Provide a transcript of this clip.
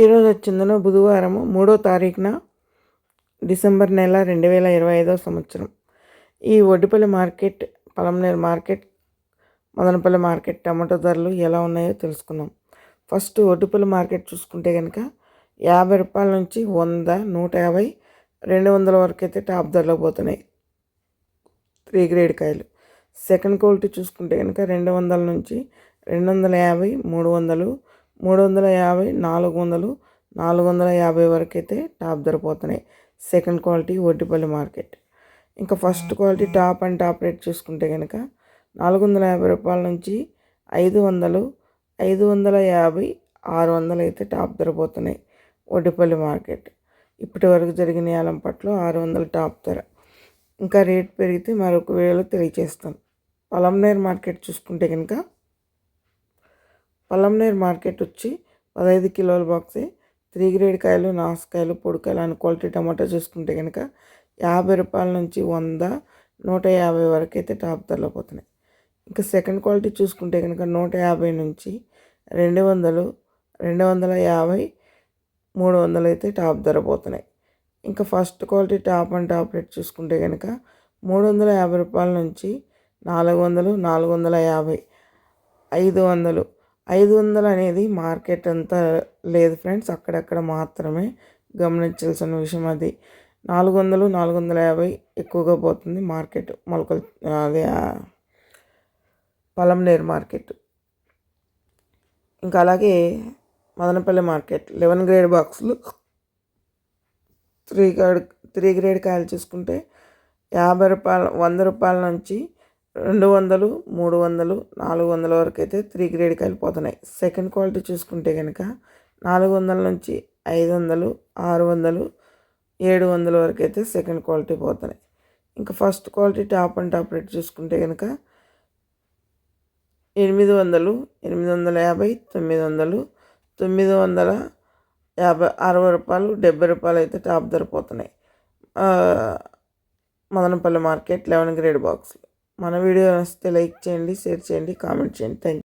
ఈరోజు వచ్చిందను బుధవారం మూడో తారీఖున డిసెంబర్ నెల రెండు వేల ఇరవై ఐదో సంవత్సరం. ఈ Oddupalli market Palamaner market Madanapalli market tomato ధరలు ఎలా ఉన్నాయో తెలుసుకుందాం. ఫస్ట్ ఒడ్డుపల్లి మార్కెట్ చూసుకుంటే కనుక యాభై రూపాయల నుంచి వంద నూట యాభై రెండు వందల వరకు అయితే టాప్ ధరలో పోతున్నాయి త్రీ గ్రేడ్ కాయలు. సెకండ్ క్వాలిటీ చూసుకుంటే కనుక రెండు వందల నుంచి రెండు వందల యాభై మూడు వందలు మూడు వందల యాభై నాలుగు వందలు నాలుగు వందల యాభై వరకు అయితే టాప్ ధర పోతున్నాయి సెకండ్ క్వాలిటీ ఒడ్డిపల్లి మార్కెట్. ఇంకా first quality top and top rate చూసుకుంటే కనుక నాలుగు వందల యాభై రూపాయల నుంచి ఐదు వందలు ఐదు వందల యాభై ఆరు వందలు అయితే టాప్ ధర పోతున్నాయి ఒడ్డిపల్లి మార్కెట్. ఇప్పటి వరకు జరిగిన యాలం పట్ల ఆరు వందల టాప్ ధర. ఇంకా రేట్ పెరిగితే మరొక వీడియోలో తెలియజేస్తాం పలంనేర్ మార్కెట్ చూసుకుంటే కనుక పలంనేర్ మార్కెట్ వచ్చి పదహైదు కిలోల బాక్సే త్రీ గ్రేడ్ కాయలు నాసుకాయలు పొడికాయలు అని క్వాలిటీ టమాటా చూసుకుంటే కనుక యాభై రూపాయల నుంచి వంద నూట యాభై వరకు అయితే టాప్ ధరలో పోతున్నాయి. ఇంకా సెకండ్ క్వాలిటీ చూసుకుంటే కనుక నూట యాభై నుంచి రెండు వందలు రెండు వందల యాభై మూడు వందలు అయితే టాప్ ధర పోతున్నాయి. ఇంకా first quality top and top rate చూసుకుంటే కనుక మూడు వందల యాభై రూపాయల నుంచి నాలుగు వందలు నాలుగు వందల యాభై ఐదు వందలు ఐదు వందలు అనేది మార్కెట్ అంతా లేదు ఫ్రెండ్స్. అక్కడక్కడ మాత్రమే గమనించాల్సిన విషయం అది. నాలుగు వందలు నాలుగు వందల యాభై ఎక్కువగా పోతుంది మార్కెట్. మొలకలు అదే పలంనేరు మార్కెట్. ఇంకా అలాగే మదనపల్లి మార్కెట్. లెవెన్ గ్రేడ్ బాక్సులు. త్రీ గ్రేడ్ త్రీ గ్రేడ్ కాయలు చూసుకుంటే యాభై రూపాయల వంద రూపాయల నుంచి రెండు వందలు మూడు వందలు నాలుగు వందల వరకు అయితే త్రీ గ్రేడ్కి వెళ్ళిపోతున్నాయి సెకండ్ క్వాలిటీ చూసుకుంటే కనుక నాలుగు వందల నుంచి ఐదు వందలు ఆరు వందలు ఏడు వందల వరకు అయితే సెకండ్ క్వాలిటీ పోతున్నాయి. ఇంకా first quality top and top rate చూసుకుంటే కనుక ఎనిమిది వందలు ఎనిమిది వందల యాభై తొమ్మిది వందలు తొమ్మిది వందల యాభై అరవై రూపాయలు డెబ్బై రూపాయలు అయితే టాప్ ధర పోతున్నాయి. మదనపల్లి మార్కెట్ లెవెన్ గ్రేడ్ బాక్స్లు. మన వీడియో నచ్చితే లైక్ చేయండి షేర్ చేయండి కామెంట్ చేయండి. థ్యాంక్